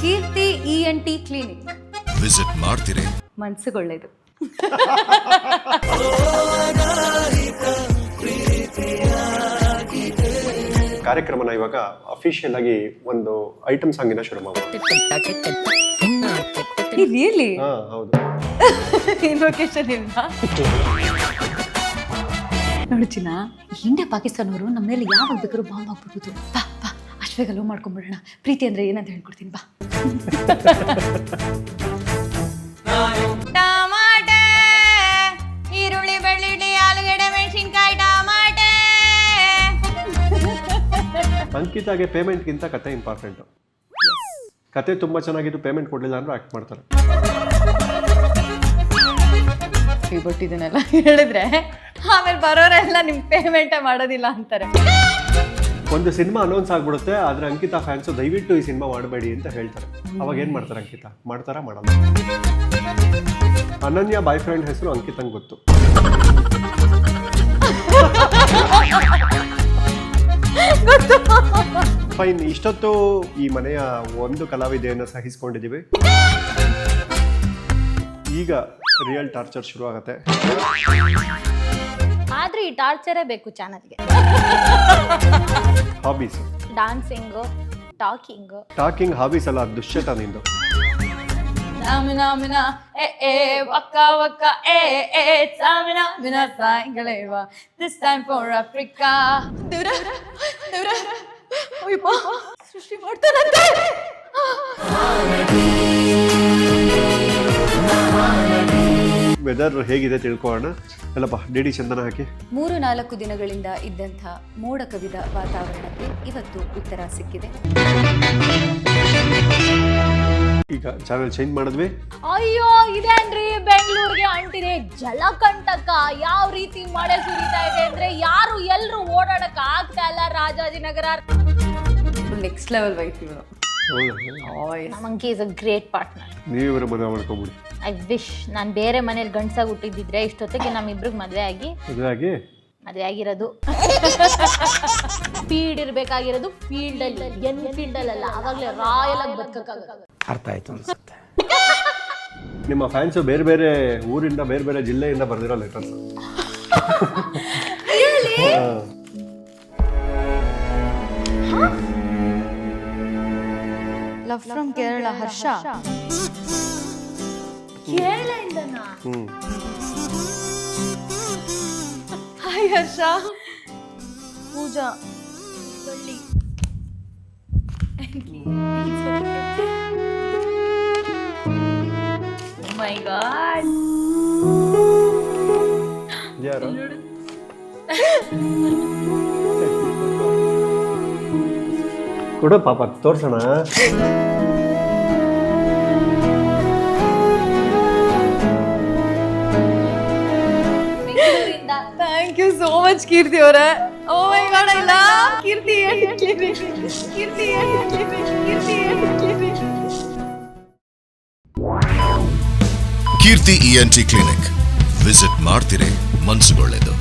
Keerthi E N T clinic visit ಮಾಡ್ತೀರಿ. ಮನ್ಸುಗೊಳ್ಳೇದು. ಕಾರ್ಯಕ್ರಮನ ಇವಾಗ ಅಫಿಷಿಯಲ್ ಆಗಿ ಒಂದು ಐಟಮ್ ಸಾಂಗ್ ಇಂದ ಶುರು ರಿಯಲಿ ಹಾ ಹೌದು. ಇನ್ವೊಕೇಶನ್ ಇಲ್ಲ ನೋಡು ಚಿನ್ನ ಇಂಡಿಯಾ ಪಾಕಿಸ್ತಾನವರು ನಮ್ಮ ಮೇಲೆ ಯಾವಾಗ ಬೇಕಾದ್ರೂ ಬಾಂಬ್ ಹಾಕ್ಬಿಡ್ಬೋದು ಬೇಗ ಲವ್ ಮಾಡ್ಕೊಂಡ್ಬಿಡೋಣ ಪ್ರೀತಿ ಅಂದ್ರೆ ಏನಂತ ಹೇಳ್ಕೊಡ್ತೀನಿ ಬಾ. ಟಮಾಟೆ ಈರುಳ್ಳಿ ಬೆಳ್ಳುಳ್ಳಿ ಆಲೂಗಡ್ಡೆ ಮೆಣಸಿನ್ಕಾಯಿ ಟಮಾಟೆ. ಅಂಕಿತಾಗೆ ಪೇಮೆಂಟ್ಗಿಂತ ಕತೆ ಇಂಪಾರ್ಟೆಂಟು. ಕತೆ ತುಂಬ ಚೆನ್ನಾಗಿದ್ದು ಪೇಮೆಂಟ್ ಕೊಡ್ಲಿಲ್ಲ ಅಂದ್ರೆ ಆಕ್ಟ್ ಮಾಡ್ತಾರೆ. ಬಟ್ ಇದನ್ನೆಲ್ಲ ಹೇಳಿದ್ರೆ ಆಮೇಲೆ ಬರೋರೆಲ್ಲ ನಿಮ್ಗೆ ಪೇಮೆಂಟೇ ಮಾಡೋದಿಲ್ಲ ಅಂತಾರೆ. ಒಂದು ಸಿನಿಮಾ ಅನೌನ್ಸ್ ಆಗ್ಬಿಡುತ್ತೆ ಆದ್ರೆ ಅಂಕಿತಾ ಫ್ಯಾನ್ಸು ದಯವಿಟ್ಟು ಈ ಸಿನಿಮಾ ಮಾಡಬೇಡಿ ಅಂತ ಹೇಳ್ತಾರೆ. ಅವಾಗ ಏನು ಮಾಡ್ತಾರೆ ಅಂಕಿತಾ? ಮಾಡ್ತಾರಾ ಮಾಡಲ್ಲ? ಅನನ್ಯ ಬಾಯ್ ಫ್ರೆಂಡ್ ಹೆಸರು ಅಂಕಿತಂಗೆ ಗೊತ್ತು. ಫೈನ್ ಇಷ್ಟೊತ್ತು ಈ ಮನೆಯ ಒಂದು ಕಲಾವಿದೆಯನ್ನು ಸಹಿಸಿಕೊಂಡಿದ್ದೀವಿ. ಈಗ ರಿಯಲ್ ಟಾರ್ಚರ್ ಶುರು ಆಗತ್ತೆ ಈ ಟಾರ್ಚರೇ ಬೇಕು ಚಾನಲ್ಗೆ hobbies dancing talking talking hobbies ಅಲ್ಲ ದುಶ್ಯತ ನಿಂದು. ಮಿನ ಏ ವಕ್ಕ ವಕ್ಕ ಏ ಎ ಸಾಮಿನ ಮಿನ ಸಾಯಂಕಾಲೇವ this time for Africa Ayyappa ಸೃಷ್ಟಿ ಮಾಡ್ತಾನಂತೆ. ವೆದರ್ ಹೇಗಿದೆ ತಿಳ್ಕೊಳ್ಳೋಣ. ಅಲ್ಲಪ್ಪ ಡಿ ಡಿ ಚಂದನ ಹಾಕಿ. ಮೂರು ನಾಲ್ಕು ದಿನಗಳಿಂದ ಇದ್ದಂಥ ಮೋಡ ಕವಿದ ವಾತಾವರಣಕ್ಕೆ ಇವತ್ತು ಉತ್ತರ ಸಿಕ್ಕಿದೆ. ಈಗ ಚಾನಲ್ ಚೇಂಜ್ ಮಾಡಿದ್ವಿ. ಅಯ್ಯೋ ಇದೇನ್ರಿ ಬೆಂಗಳೂರಿಗೆ ಅಂಟಿದೆ. ಜಲಕಂಟಕ ಯಾವ ರೀತಿ ಮಳೆ ಸುರಿತಾ ಇದೆ ಅಂದ್ರೆ ಯಾರು ಎಲ್ಲರೂ ಓಡಾಡಕ್ ಆಗ್ತಾ ಇಲ್ಲ ರಾಜಾಜಿನಗರ. ನೆಕ್ಸ್ಟ್ ಲೆವೆಲ್ ವೈಫ್ ಇವಳು ನಮಂಕಿ ಇಸ್ ಅ ಗ್ರೇಟ್ ಪಾರ್ಟ್ನರ್ ಇವರ ಮದುವೆ ಮಾಡ್ಕೊಂಬಿಡಿ. ಐ ವಿಶ್ ನಾನು ಬೇರೆ ಮನೇಲಿ ಗಂಡಸಾಗಿ ಹುಟ್ಟಿದ್ದಿದ್ರೆ ಇಷ್ಟೊತ್ತಿಗೆ ನಮ್ಮಿಬ್ರಿಗೆ ಮದುವೆ ಆಗಿ ಮದುವೆ ಆಗಿ? ಮದುವೆ ಆಗಿರೋದು. ಫೀಲ್ಡ್ ಇರಬೇಕಾಗಿರೋದು ಫೀಲ್ಡ್ ಅಲ್ಲಿ ಎನ್ ಫೀಲ್ಡ್ ಅಲ್ಲ ಅವಾಗ್ಲೇ ರಾಯಲ್ ಆಗಿ ಬದುಕಕ್ಕಾಗ ಅರ್ಥ ಆಯ್ತು ಅನ್ಸುತ್ತೆ. ನಿಮ್ಮ ಫ್ಯಾನ್ಸು ಬೇರೆ ಬೇರೆ ಊರಿಂದ ಬೇರೆ ಬೇರೆ ಜಿಲ್ಲೆಯಿಂದ ಬರ್ದಿರೋ letters love from Kerala Harsha ಕೇರಳದಿಂದನಾ hmm hi Harsha Pooja my god ಯಾರು ಕೊಡು ಪಾಪ ತೋರ್ಸೋಣ thank you so much Keerthi ಅವರೇ ಓ my god I love Keerthi Keerthi Keerthi Keerthi E N T clinic visit ಮಾಡ್ತೀರಿ ಮನ್ಸುಗೊಳ್ಳೆದು